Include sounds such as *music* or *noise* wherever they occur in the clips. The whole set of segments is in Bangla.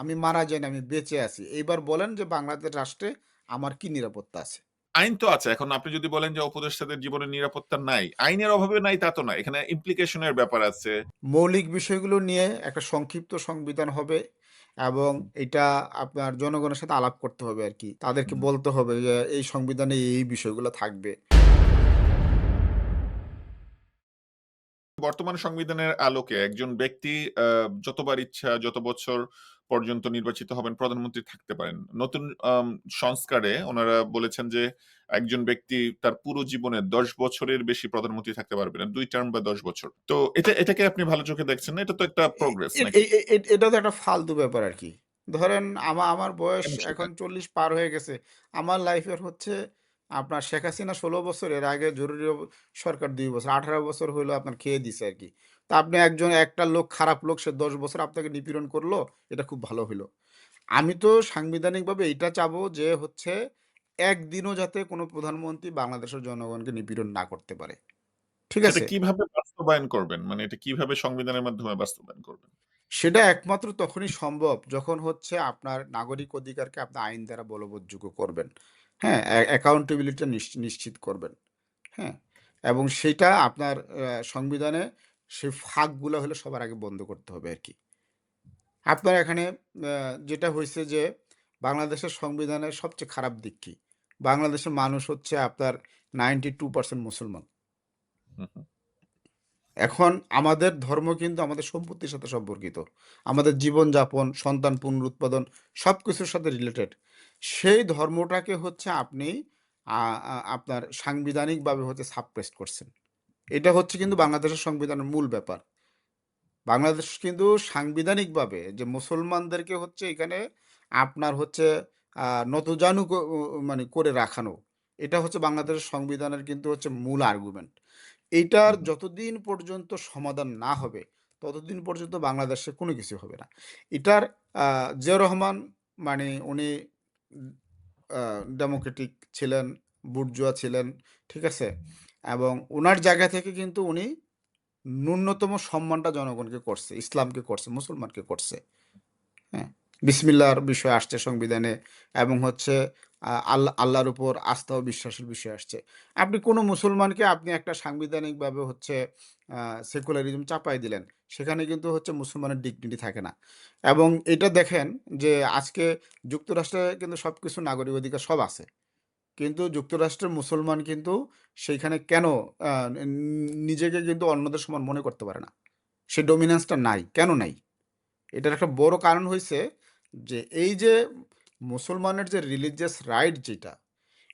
আমি মারা যাইনি, আমি বেঁচে আছি। এইবার বলেন যে বাংলাদেশ রাষ্ট্রে আমার কি নিরাপত্তা আছে? আইন তো আছে। এখন আপনি যদি বলেন যে উপদেষ্টাদের জীবনের নিরাপত্তা নাই, আইনের অভাবে নাই তা তো না। এখানে ইমপ্লিকেশন এর ব্যাপার আছে। মৌলিক বিষয়গুলো নিয়ে একটা সংক্ষিপ্ত সংবিধান হবে এবং এটা আপনার জনগণের সাথে আলাপ করতে হবে আর কি তাদেরকে বলতে হবে যে এই সংবিধানে এই বিষয়গুলো থাকবে। বর্তমান সংবিধানের আলোকে একজন ব্যক্তি যতবার ইচ্ছা যত বছর পর্যন্ত নির্বাচিত হবেন প্রধানমন্ত্রী থাকতে পারেন। নতুন সংস্কারে উনারা বলেছেন যে একজন ব্যক্তি তার পুরো জীবনে ১০ বছরের বেশি প্রধানমন্ত্রী থাকতে পারবে না। ২ টার্ম বা ১০ বছর। তো এটা এটাকে আপনি ভালো চোখে দেখছেন না? এটা তো একটা প্রোগ্রেস এটা তো একটা ফালতু ব্যাপার আরকি। ধরেন আমা আমার বয়স এখন ৪০ পার হয়ে গেছে। আমার লাইফের হচ্ছে আপনার শেখ হাসিনা ১৬ বছর, এর আগে জরুরি সরকার ২ বছর। ১৮ বছর হইল আপনার খেয়ে দিছে আরকি। তো আপনি একজন একটা লোক খারাপ লোক সে ১০ বছর আপনাকে নিপীড়ন করল, এটা খুব ভালো হইল। আমি তো সাংবিধানিকভাবে এইটা চাবো যে হচ্ছে একদিনও যাতে কোনো প্রধানমন্ত্রী বাংলাদেশের জনগণকে নিপীড়ন না করতে পারে। ঠিক আছে? কীভাবে বাস্তবায়ন করবেন? মানে এটা কীভাবে সংবিধানের মাধ্যমে বাস্তবায়ন করবেন? সেটা একমাত্র তখনই সম্ভব যখন হচ্ছে আপনার নাগরিক অধিকারকে আপনি আইন দ্বারা বলবৎযোগ্য করবেন। হ্যাঁ? অ্যা অ্যাকাউন্টেবিলিটি নিশ নিশ্চিত করবেন। হ্যাঁ? এবং সেইটা আপনার সংবিধানে সেই ফাঁকগুলো হলে সবার আগে বন্ধ করতে হবে আর কি আপনার এখানে যেটা হয়েছে যে বাংলাদেশের সংবিধানের সবচেয়ে খারাপ দিক কি? বাংলাদেশের মানুষ হচ্ছে আপনার 92% মুসলমান। হু, হু। এখন আমাদের ধর্ম কিন্তু আমাদের সম্পত্তির সাথে সম্পর্কিত। আমাদের জীবনযাপন, সন্তান পুনরুৎপাদন সবকিছুর সাথে রিলেটেড। সেই ধর্মটাকে হচ্ছে আপনি আপনার সাংবিধানিকভাবে হচ্ছে সাপ্রেস করছেন। এটা হচ্ছে কিন্তু বাংলাদেশের সংবিধানের মূল ব্যাপার। বাংলাদেশ কিন্তু সাংবিধানিকভাবে যে মুসলমানদেরকে হচ্ছে এখানে আপনার হচ্ছে নতজানু মানে করে রাখানো। এটা হচ্ছে বাংলাদেশের সংবিধানের কিন্তু হচ্ছে মূল আর্গুমেন্ট। এইটার হুম। যতদিন পর্যন্ত সমাধান না হবে, ততদিন পর্যন্ত বাংলাদেশে কোনো কিছু হবে না। এটার জিয়াউর রহমান মানে উনি ডেমোক্রেটিক ছিলেন, বুর্জুয়া ছিলেন, ঠিক আছে? এবং ওনার জায়গা থেকে কিন্তু উনি ন্যূনতম সম্মানটা জনগণকে করছে, ইসলামকে করছে, মুসলমানকে করছে। হ্যাঁ? বিসমিল্লাহর বিষয় আসছে সংবিধানে এবং হচ্ছে আল্লাহ আল্লাহর উপর আস্থা ও বিশ্বাসের বিষয় আসছে। আপনি কোনো মুসলমানকে আপনি একটা সাংবিধানিকভাবে হচ্ছে সেকুলারিজম চাপায় দিলেন। সেখানে কিন্তু হচ্ছে মুসলমানের ডিগনিটি থাকে না। এবং এটা দেখেন যে আজকে যুক্তরাষ্ট্রে কিন্তু সব কিছু নাগরিক অধিকার সব আছে। কিন্তু যুক্তরাষ্ট্রের মুসলমান কিন্তু সেইখানে কেন নিজেকে কিন্তু অন্যদের সমান মনে করতে পারে না। সে ডমিন্যান্সটা নাই। কেন নাই? এটার একটা বড় কারণ হইছে যে এই যে মুসলমানের যে রিলিজিয়াস রাইট যেটা,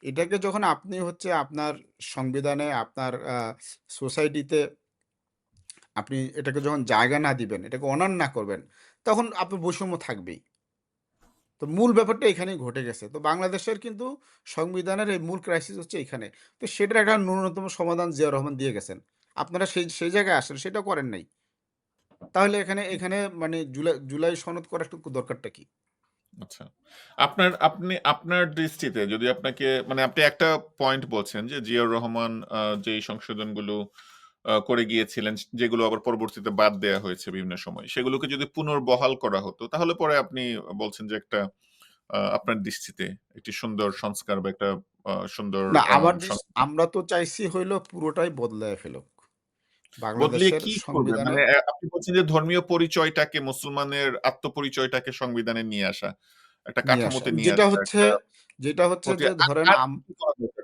এটাকে যখন আপনি হচ্ছে আপনার সংবিধানে আপনার সোসাইটিতে আপনি এটাকে যখন জায়গা না দিবেন, এটাকে অনার না করবেন, তখন আপনার বৈষম্য থাকবেই। তো মূল ব্যাপারটা এখানেই ঘটে গেছে। তো বাংলাদেশের কিন্তু সংবিধানের এই মূল ক্রাইসিস হচ্ছে এখানে তো সেটার একটা ন্যূনতম সমাধান জিয়া রহমান দিয়ে গেছেন। আপনারা সেই সেই জায়গায় আসেন, সেটা করেন নাই। তাহলে এখানে এখানে মানে জুলাই জুলাই সনদ করার দরকারটা কি? আচ্ছা। আপনার আপনি আপনার দৃষ্টিতে যদি আপনাকে মানে আপনি একটা পয়েন্ট বলছেন যে জিয়াউর রহমান যেই সংশোধনগুলো করে গিয়েছিলেন যেগুলো আবার পরবর্তীতে বাদ দেয়া হয়েছে বিভিন্ন সময়। সেগুলোকে যদি পুনর্বহাল করা হতো তাহলে পরে আপনি বলছেন যে একটা আপনার দৃষ্টিতে একটি সুন্দর সংস্কার বা একটা সুন্দর না আমার আমরা তো চাইছি হইল পুরোটাই বদলায়া ফেলুক। কি মানে আপনি বলছেন যে ধর্মীয় পরিচয়টাকে মুসলমানের আত্মপরিচয়টাকে সংবিধানে নিয়ে আসা। একটা কাঠামোতে নিয়ে যেটা হচ্ছে যেটা হচ্ছে যে ধরেন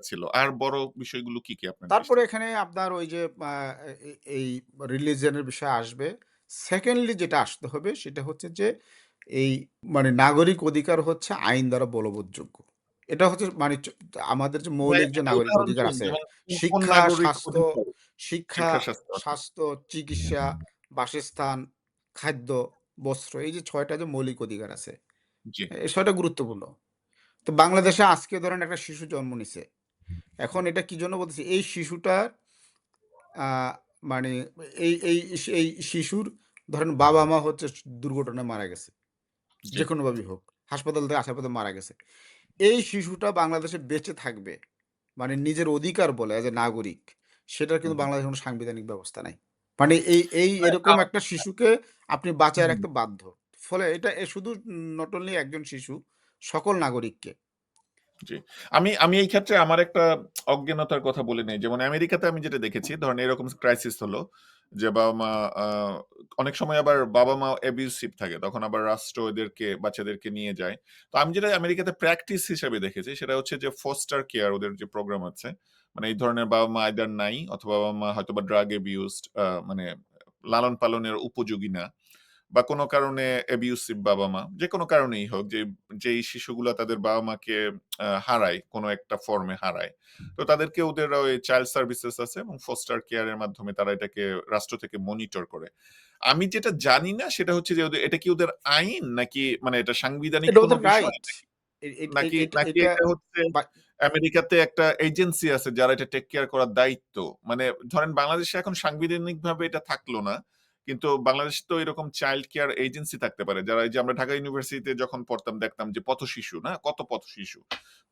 ছিল? আর বড় বিষয়গুলো কি, কি আপনার তারপরে এখানে আপনার ওই যে এই রিলিজিয়ন এর বিষয় আসবে। সেকেন্ডলি যেটা আসতে হবে সেটা হচ্ছে যে এই মানে নাগরিক অধিকার হচ্ছে আইন দ্বারা বলবৎযোগ্য। এটা হচ্ছে মানে চ আমাদের যে মৌলিক যে নাগরিক অধিকার আছে, কোন, কোন শিক্ষা, নাগরিক স্বাস্থ্য, অধিকার? শিক্ষা, শিক্ষা, স্বাস্থ্য। স্বাস্থ্য, চিকিৎসা, বাসস্থান, খাদ্য, বস্ত্র এই যে ৬ টা যে মৌলিক অধিকার আছে, জি। এই ৬ টা গুরুত্বপূর্ণ। তো বাংলাদেশে আজকে ধরেন একটা শিশু জন্ম নিছে। এখন এটা কি জন্য বলতেছি? এই শিশুটার আ মানে এই এই এই শিশুর ধরেন বাবা-মা হচ্ছে দুর্ঘটনায় মারা গেছে। জি। যেকোনোভাবেই হোক। হাসপাতাল থেকে আসার পথে মারা গেছে। এই শিশুটা বাংলাদেশে বেঁচে থাকবে। মানে নিজের অধিকার বলে এজ এ নাগরিক, সেটার কিন্তু। বাংলাদেশে কোনো সাংবিধানিক ব্যবস্থা নাই। মানে এই এই এরকম একটা শিশুকে আপনি বাঁচায় রাখতে বাধ্য। ফলে এটা এ শুধু নট অনলি একজন শিশু, সকল নাগরিককে। জি। আমি আমি এই ক্ষেত্রে আমার একটা অজ্ঞানতার কথা বলে নেই। যেমন আমেরিকাতে আমি যেটা দেখেছি ধরেন এরকম ক্রাইসিস হলো যে বাবা-মা আ, অনেক সময় আবার বাবা-মা অ্যাবিউসিভ থাকে। তখন আবার রাষ্ট্র এদেরকে বাচ্চাদেরকে নিয়ে যায়। তো আমি যেটা আমেরিকাতে প্র্যাকটিস হিসেবে দেখেছি, সেটা হচ্ছে যে ফস্টার কেয়ার ওদের যে প্রোগ্রাম আছে। মানে এই ধরনের বাবা-মা আইদার নাই অথবা বাবা-মা হয়তো বা ড্রাগ অ্যাবিউজড আ মানে লালন-পালনের উপযোগী না। বা কোনো কারণে অ্যাবিউসিভ বাবা-মা, যেকোনো কারণেই হোক যে যেই শিশুগুলা তাদের বাবা-মাকে আ হারায়, কোনো একটা ফর্মে হারায়। তো তাদেরকে ওদের ওই চাইল্ড সার্ভিসেস আছে এবং ফস্টার কেয়ার এর মাধ্যমে তারা এটাকে রাষ্ট্র থেকে মনিটর করে। আমি যেটা জানি না সেটা হচ্ছে যে ওদের এটা কি ওদের আইন নাকি মানে এটা সাংবিধানিক কোনো বিষয় নাকি নাকি এটা হচ্ছে আমেরিকাতে একটা এজেন্সি আছে যারা এটা টেক কেয়ার করার দায়িত্ব। মানে ধরেন বাংলাদেশে এখন সাংবিধানিক ভাবে এটা থাকল না। কিন্তু বাংলাদেশ তো এরকম চাইল্ড কেয়ার এজেন্সি থাকতে পারে। যারা এই যে আমরা ঢাকা ইউনিভার্সিটিতে যখন পড়তাম দেখতাম যে পথশিশু না? কত পথশিশু।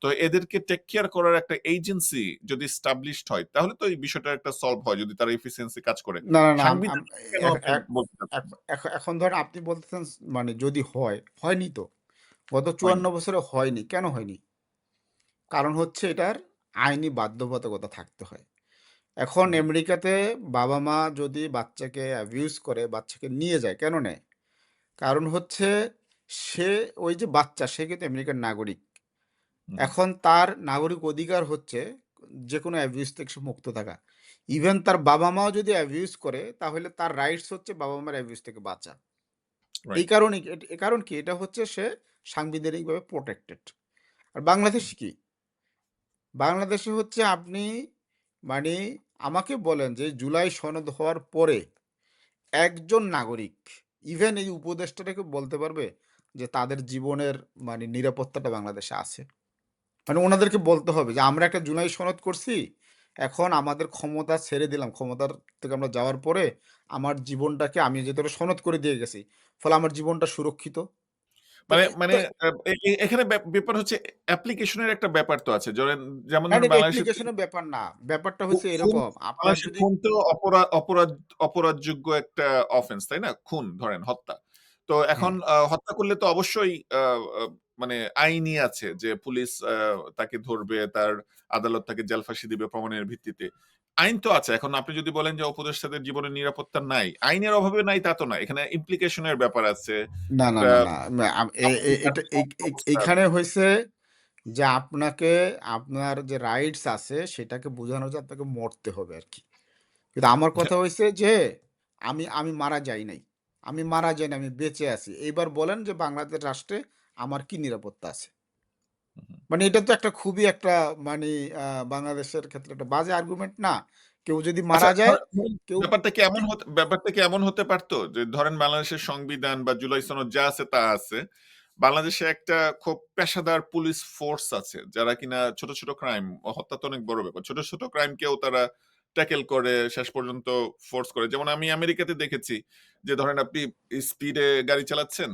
তো এদেরকে টেক কেয়ার করার একটা এজেন্সি যদি এস্টাবলিশড হয় তাহলে তো এই বিষয়টা একটা সলভ হয় যদি তারা এফিসিয়েন্সি কাজ করে। না, না, এখন ধরেন আপনি বলতেছেন মানে যদি হয়, হয়নি তো। গত। ৫৪ বছরে হয়নি। কেন হয়নি? কারণ হচ্ছে এটার আইনি বাধ্যবাধকতা থাকতে হয়। এখন আমেরিকাতে বাবা-মা যদি বাচ্চাকে অ্যাবিউজ করে, বাচ্চাকে নিয়ে যায়, কেন নেয়? কারণ হচ্ছে সে ওই যে বাচ্চা সে কিন্তু আমেরিকার নাগরিক। এখন তার নাগরিক অধিকার হচ্ছে যে কোনো অ্যাবিউজ থেকে সে মুক্ত থাকা। ইভেন তার বাবা-মাও যদি অ্যাবিউজ করে তাহলে তার রাইটস হচ্ছে বাবা-মার অ্যাবিউজ থেকে বাঁচা। এই কারণে এ কারণ কি? এটা হচ্ছে সে সাংবিধানিকভাবে প্রোটেক্টেড আর বাংলাদেশে কি? বাংলাদেশে হচ্ছে আপনি মানে আমাকে বলেন যে জুলাই সনদ হওয়ার পরে একজন নাগরিক ইভেন এই উপদেষ্টাটাকে বলতে পারবে যে তাদের জীবনের মানে নিরাপত্তাটা বাংলাদেশে আছে? মানে ওনাদেরকে বলতে হবে যে আমরা একটা জুলাই সনদ করছি। এখন আমাদের ক্ষমতা ছেড়ে দিলাম। ক্ষমতার থেকে আমরা যাওয়ার পরে আমার জীবনটাকে আমি যেহেতু সনদ করে দিয়ে গেছি। ফলে আমার জীবনটা সুরক্ষিত। মানে মানে এখানে ব্যাপার হচ্ছে অ্যাপ্লিকেশনের একটা ব্যাপার তো আছে। ধরেন যেমন না, না ধরেন এটা বাংলাদেশে অ্যাপ্লিকেশন এর ব্যাপার না। ব্যাপারটা হচ্ছে এরকম আপনার যদি খুন তো অপরাধ অপরাধ অপরাধযোগ্য একটা অফেন্স, তাই না? খুন ধরেন হত্যা। তো এখন হ্যাঁ। হত্যা করলে তো অবশ্যই মানে আইনই আছে যে পুলিশ তাকে ধরবে, তার আদালত তাকে জেল ফাঁসি দিবে প্রমাণের ভিত্তিতে। আইন তো আছে। এখন আপনি যদি বলেন যে উপদেষ্টাদের জীবনের নিরাপত্তা নাই, আইনের অভাবে নাই তা তো না। এখানে ইমপ্লিকেশন এর ব্যাপার আছে। না, না, না, না। না আম এ এ সামাজিক এটা এই আর্থিক এই অবস্থা এইখানে আছে। হইছে যে আপনাকে আপনার যে রাইটস আছে সেটাকে বোঝানো যে আপনাকে মরতে হবে আর কি কিন্তু আমার কথা হয়েছে যে আমি আমি মারা যাই নাই। আমি মারা যাই আমি বেঁচে আছি। এইবার বলেন যে বাংলাদেশ রাষ্ট্রে আমার কি নিরাপত্তা আছে? মানে এটা তো একটা খুবই একটা মানে বাংলাদেশের ক্ষেত্রে একটা বাজে আর্গুমেন্ট না? কেউ যদি আচ্ছা মারা যায়, ধরেন কেউ ব্যাপারটা কি এমন হতে ব্যাপারটা কি এমন হতে পারত? যে ধরেন বাংলাদেশের সংবিধান বা জুলাই সনদ যা আছে তা আছে। বাংলাদেশে একটা খুব পেশাদার পুলিশ ফোর্স আছে। যারা কিনা ছোট, ছোট ক্রাইম হত্যা তো অনেক বড় ব্যাপার। ছোট, ছোট ক্রাইম কেও তারা ট্যাকেল করে শেষ পর্যন্ত ফোর্স করে। যেমন আমি আমেরিকাতে দেখেছি যে ধরেন আপনি স্পিডে গাড়ি চালাচ্ছেন।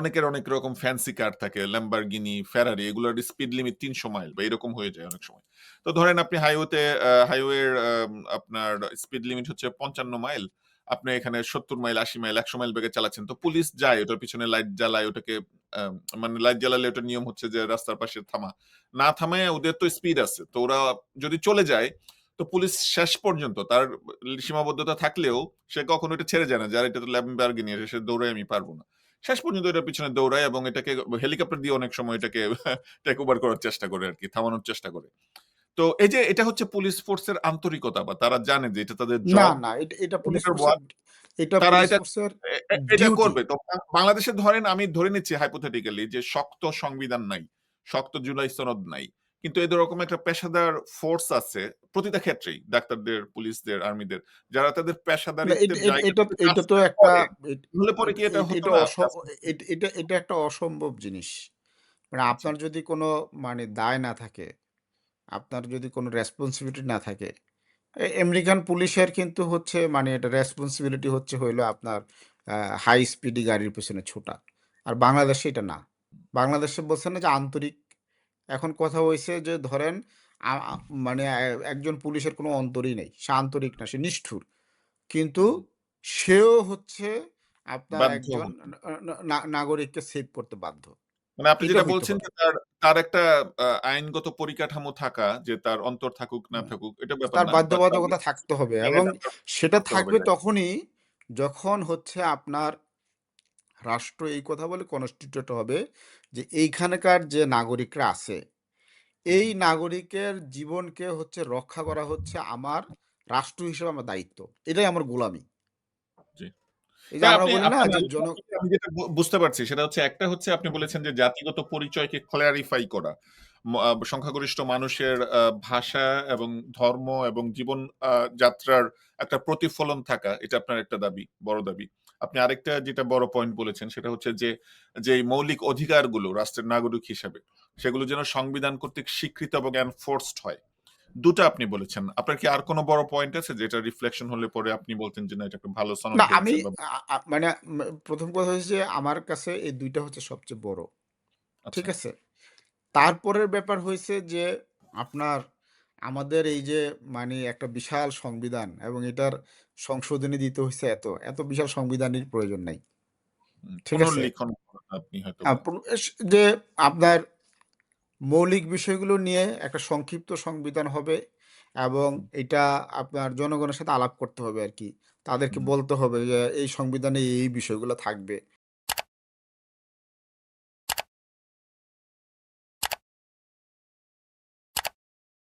অনেকের অনেক রকম ফ্যান্সি কার থাকে। Lamborghini, Ferrari এগুলোর স্পিড লিমিট ৩০০ মাইল বা এরকম হয়ে যায় অনেক সময়। তো ধরেন আপনি হাইওয়েতে হাইওয়ের আপনার স্পিড লিমিট হচ্ছে ৫৫ মাইল। আপনি এখানে ৭০ মাইল, ৮০ মাইল, ১০০ মাইল বেগে চালাচ্ছেন। তো পুলিশ যায় ওটার পিছনে লাইট জ্বালায় ওটাকে মানে লাইট জ্বালালে ওটার নিয়ম হচ্ছে যে রাস্তার পাশে থামা। না থামায় ওদের তো স্পিড আছে। তো ওরা যদি চলে যায় তো পুলিশ শেষ পর্যন্ত তার সীমাবদ্ধতা থাকলেও সে কখনো এটা ছেড়ে যায় না। যে, "আরে এটা তো Lamborghini সে দৌড়ায় আমি পারব না।" শেষ পর্যন্ত এটার পিছনে দৌড়ায় এবং এটাকে হেলিকপ্টার দিয়ে অনেক সময় এটাকে *laughs* টেক ওভার করার চেষ্টা করে আরকি, থামানোর চেষ্টা করে। তো এই যে এটা হচ্ছে পুলিশ ফোর্সের আন্তরিকতা বা তারা জানে যে এটা তাদের না, না। এটা এটা পুলিশ এটা তারা এটা এটা করবে। তো বাংলাদেশে ধরেন আমি ধরে নিচ্ছি hypothetically যে শক্ত সংবিধান নাই। শক্ত জুলাই সনদ নাই। কিন্তু এদের রকম একটা পেশাদার ফোর্স আছে প্রতিটা ক্ষেত্রেই ডাক্তারদের, পুলিশদের, আর্মিদের যারা তাদের না এট তো একটা হলে পরে কি এটা এটা এট একটা অসম্ভব জিনিস। মানে। আপনার যদি কোনো মানে দায় না থাকে, আপনার যদি কোনো রেসপন্সিবিলিটি না থাকে। আমেরিকান পুলিশের কিন্তু হচ্ছে মানে এটা রেসপন্সিবিলিটি হচ্ছে হইল আপনার হাই স্পিডি গাড়ির পেছনে ছোটা। আর বাংলাদেশে এটা না। বাংলাদেশে বলছে না যে আন্তরিক। এখন কথা হইছে যে ধরেন মানে একজন পুলিশের কোনো অন্তরই নেই। সে আন্তরিক না, সে নিষ্ঠুর। কিন্তু সেও হচ্ছে আপনার একজন নাগরিককে সেভ করতে বাধ্য। মানে আপনি যেটা বলছেন যে তার তার একটা আইনগত পরিকাঠামো থাকা যে তার অন্তর থাকুক না থাকুক এটা ব্যাপার। তার বাধ্যবাধকতা থাকতে হবে এবং সেটা থাকবে তখনই যখন হচ্ছে আপনার রাষ্ট্র এই কথা বলে কনস্টিটিউট হবে যে এইখানকার যে নাগরিকরা আছে, এই নাগরিকের জীবনকে হচ্ছে রক্ষা করা হচ্ছে আমার রাষ্ট্র হিসেবে আমার দায়িত্ব। এটাই আমার গোলামি। আমি যেটা বুঝতে পারছি সেটা হচ্ছে একটা হচ্ছে আপনি বলেছেন যে জাতিগত পরিচয়কে ক্লারিফাই করা। সংখ্যাগরিষ্ঠ মানুষের ভাষা এবং ধর্ম এবং জীবন যাত্রার একটা প্রতিফলন থাকা এটা আপনার একটা দাবি, বড় দাবি। আপনি আরেকটা যেটা বড় পয়েন্ট বলেছেন সেটা হচ্ছে যে, যে মৌলিক অধিকারগুলো রাষ্ট্রের নাগরিক হিসেবে সেগুলো যেন সংবিধান কর্তৃক স্বীকৃত এবং এনফোর্সড হয়। ২ টা আপনি বলেছেন। আপনার কি আর কোন বড় পয়েন্ট আছে যেটা রিফ্লেকশন হলে পরে আপনি বলতেন যে না এটা একটা ভালো সনদ না আমি মানে মে ১ম কথা হচ্ছে যে আমার কাছে এই ২ টা হচ্ছে সবচেয়ে বড়। ঠিক আচ্ছা। আছে? তারপরের ব্যাপার হয়েছে যে আপনার আমাদের এই যে মানে একটা বিশাল সংবিধান এবং এটার সংশোধনী দিতে হইছে এত, এত বিশাল সংবিধানের প্রয়োজন নাই। ঠিক আছে? পুনর্লিখন আপনি যে আপনার মৌলিক বিষয়গুলো নিয়ে একটা সংক্ষিপ্ত সংবিধান হবে এবং এটা আপনার জনগণের সাথে আলাপ করতে হবে আর কি তাদেরকে বলতে হবে যে এই সংবিধানে এই বিষয়গুলো থাকবে।